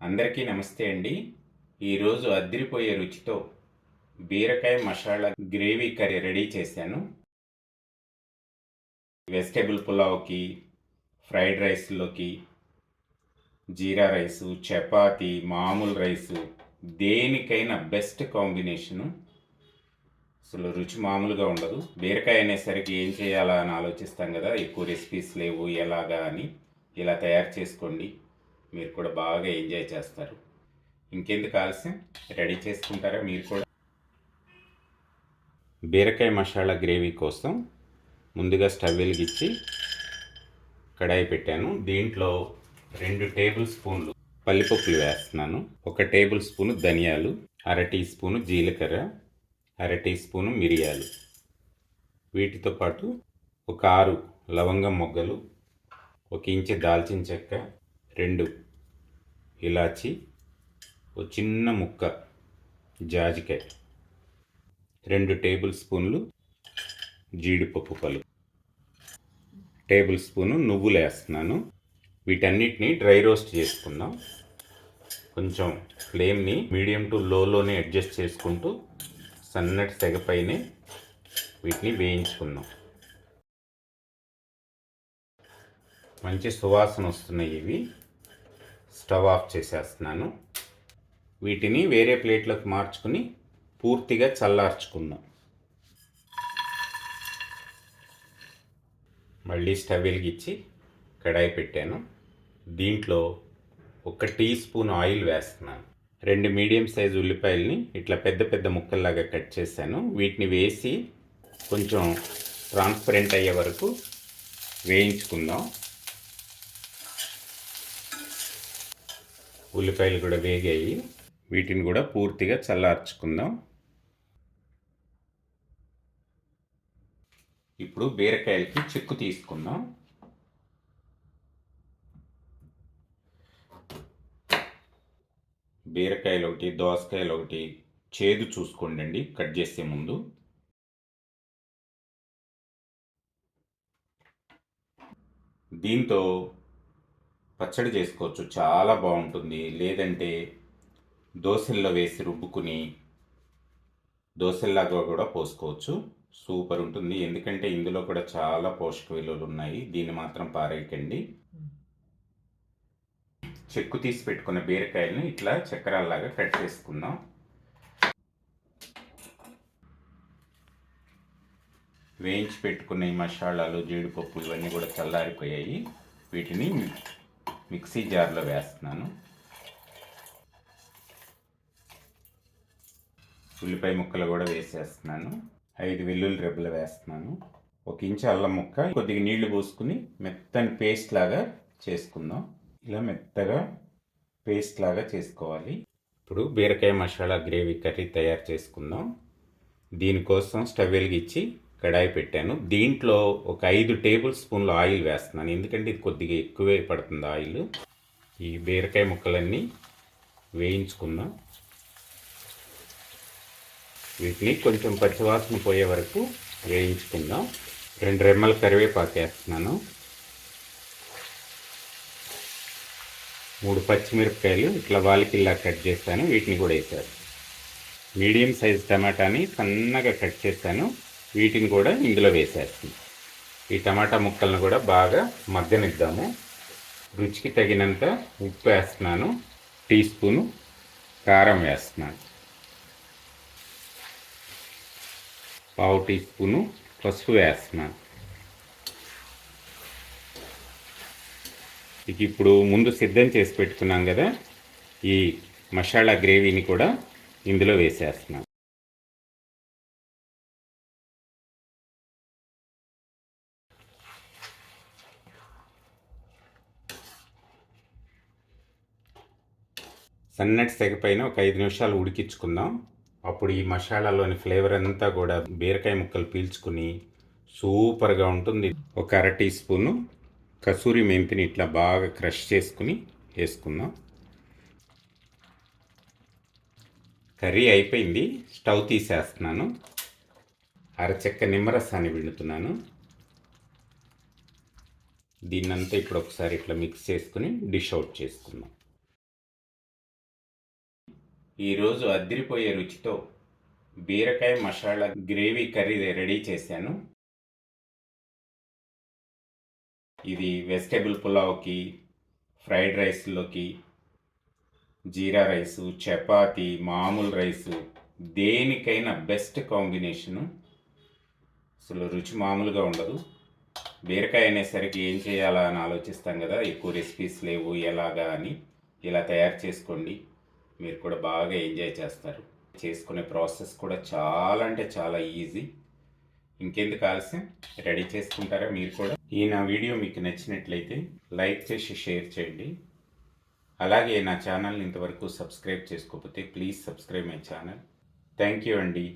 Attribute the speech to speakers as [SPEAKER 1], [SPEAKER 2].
[SPEAKER 1] అందరికీ నమస్తే అండి. ఈరోజు అద్దిరిపోయే రుచితో బీరకాయ మసాలా గ్రేవీ కర్రీ రెడీ చేశాను. వెజిటేబుల్ పులావ్కి ఫ్రైడ్ రైస్లోకి జీరా రైసు చపాతి మామూలు రైసు దేనికైనా బెస్ట్ కాంబినేషను. అసలు రుచి మామూలుగా ఉండదు. బీరకాయ అనేసరికి ఏం చేయాలా అని ఆలోచిస్తాం కదా? ఎక్కువ రెసిపీస్ లేవు ఎలాగా అని. ఇలా తయారు చేసుకోండి. మీరు కూడా బాగా ఎంజాయ్ చేస్తారు. ఇంకెందుకు ఆలస్యం? రెడీ చేసుకుంటారా? మీరు కూడా? బీరకాయ మసాలా గ్రేవీ కోసం ముందుగా స్టవ్ వెలిగించి కడాయి పెట్టాను. దీంట్లో రెండు టేబుల్ స్పూన్లు పల్లిపప్పులు వేస్తున్నాను. ఒక టేబుల్ స్పూను ధనియాలు అర టీ స్పూను జీలకర్ర అర టీ స్పూను మిరియాలు. వీటితో పాటు ఒక ఆరు లవంగం మొగ్గలు ఒక ఇంచు దాల్చిన చెక్క రెండు ఇలాచి ఒక చిన్న ముక్క జాజికాయ రెండు టేబుల్ స్పూన్లు జీడిపప్పు పలు టేబుల్ స్పూను నువ్వులు వేస్తున్నాను. వీటన్నిటిని డ్రై రోస్ట్ చేసుకుందాం. కొంచెం ఫ్లేమ్ని మీడియం టు లోలోనే అడ్జస్ట్ చేసుకుంటూ సన్నటి సెగపైనే వీటిని వేయించుకుందాం. మంచి సువాసన వస్తున్నాయి ఇవి. స్టవ్ ఆఫ్ చేసేస్తున్నాను. వీటిని వేరే ప్లేట్లోకి మార్చుకుని పూర్తిగా చల్లార్చుకుందాం. మళ్ళీ స్టవ్ వెలిగించి కడాయి పెట్టాను. దీంట్లో ఒక టీ స్పూన్ ఆయిల్ వేస్తున్నాను. రెండు మీడియం సైజ్ ఉల్లిపాయల్ని ఇట్లా పెద్ద పెద్ద ముక్కల్లాగా కట్ చేశాను. వీటిని వేసి కొంచెం ట్రాన్స్పరెంట్ అయ్యే వరకు వేయించుకుందాం. ఉల్లిపాయలు కూడా వేగాయి. వీటిని కూడా పూర్తిగా చల్లార్చుకుందాం. ఇప్పుడు బీరకాయలకి చెక్కు తీసుకుందాం. బీరకాయలు ఒకటి దోసకాయలు ఒకటి చేదు చూసుకోండి అండి కట్ చేసే ముందు. దీంతో పచ్చడి చేసుకోవచ్చు. చాలా బాగుంటుంది. లేదంటే దోశల్లో వేసి రుబ్బుకుని దోశల్లాగా కూడా పోసుకోవచ్చు. సూపర్ ఉంటుంది. ఎందుకంటే ఇందులో కూడా చాలా పోషక విలువలు ఉన్నాయి. దీన్ని మాత్రం పారేయకండి. చెక్కు తీసి పెట్టుకున్న బీరకాయలను ఇట్లా చక్రాల్లాగా కట్ చేసుకుందాం. వేయించి పెట్టుకున్న ఈ మసాలాలు జీడిపప్పు ఇవన్నీ కూడా చల్లారిపోయాయి. వీటిని మిక్సీ జార్లో వేస్తున్నాను. ఉల్లిపాయ ముక్కలు కూడా వేసేస్తున్నాను. ఐదు వెల్లుల్లి రెబ్బలు వేస్తున్నాను. ఒక ఇంచు అల్లం ముక్క కొద్దిగా నీళ్ళు పోసుకుని మెత్తని పేస్ట్ లాగా చేసుకుందాం. ఇలా మెత్తగా పేస్ట్ లాగా చేసుకోవాలి. ఇప్పుడు బీరకాయ మసాలా గ్రేవీ కర్రీ తయారు చేసుకుందాం. దీనికోసం స్టవ్ వెలిగించి కడాయి పెట్టాను. దీంట్లో ఒక ఐదు టేబుల్ స్పూన్లు ఆయిల్ వేస్తున్నాను. ఎందుకంటే ఇది కొద్దిగా ఎక్కువే పడుతుంది ఆయిల్. ఈ బీరకాయ ముక్కలన్నీ వేయించుకుందాం. వీటిని కొంచెం పచ్చివాసన పోయే వరకు వేయించుకుందాం. రెండు రెమ్మల కరివేపాకు వేస్తున్నాను. మూడు పచ్చిమిరపకాయలు ఇట్లా వాలికిల్లా కట్ చేస్తాను. వీటిని కూడా వేసాను మీడియం సైజ్ టమాటాని సన్నగా కట్ చేస్తాను. వీటిని కూడా ఇందులో వేసేస్తాం. ఈ టమాటా ముక్కలను కూడా బాగా మగ్గనిద్దాము. రుచికి తగినంత ఉప్పు వేస్తున్నాను. టీ స్పూను కారం వేస్తున్నాను. పావు టీ స్పూను పసుపు వేస్తున్నాను. ఇక ఇప్పుడు ముందు సిద్ధం చేసి పెట్టుకున్నాం కదా ఈ మసాలా గ్రేవీని కూడా ఇందులో వేసేస్తున్నాం. సన్నటి సెగ పైన ఒక ఐదు నిమిషాలు ఉడికించుకుందాం. అప్పుడు ఈ మసాలాలోని ఫ్లేవర్ అంతా కూడా బీరకాయ ముక్కలు పీల్చుకుని సూపర్గా ఉంటుంది. ఒక అర టీ స్పూను కసూరి మెంతిని ఇట్లా బాగా క్రష్ చేసుకుని వేసుకుందాం. కర్రీ అయిపోయింది. స్టవ్ తీసేస్తున్నాను. అరచెక్క నిమ్మరసాన్ని విండుతున్నాను దీన్నంతా ఇప్పుడు ఒకసారి ఇట్లా మిక్స్ చేసుకుని డిష్ అవుట్ చేసుకుందాం. ఈరోజు అద్దిరిపోయే రుచితో బీరకాయ మసాలా గ్రేవీ కర్రీ రెడీ చేశాను. ఇది వెజిటేబుల్ పులావ్కి ఫ్రైడ్ రైస్లోకి జీరా రైసు చపాతి మామూలు రైసు దేనికైనా బెస్ట్ కాంబినేషను. అసలు రుచి మామూలుగా ఉండదు. బీరకాయ అనేసరికి ఏం చేయాలా అని ఆలోచిస్తాం కదా ఎక్కువ రెసిపీస్ లేవు ఎలాగా అని. ఇలా తయారు చేసుకోండి. మీరు కూడా బాగా ఎంజాయ్ చేస్తారు. చేసుకునే ప్రాసెస్ కూడా చాలా అంటే చాలా ఈజీ. ఇంకెందుకు ఆలస్యం? రెడీ చేసుకుంటారా మీరు కూడా? ఈ నా వీడియో మీకు నచ్చినట్లయితే లైక్ చేసి షేర్ చేయండి. అలాగే నా ఛానల్ని ఇంతవరకు సబ్స్క్రైబ్ చేసుకోకపోతే please subscribe my channel. Thank you అండి.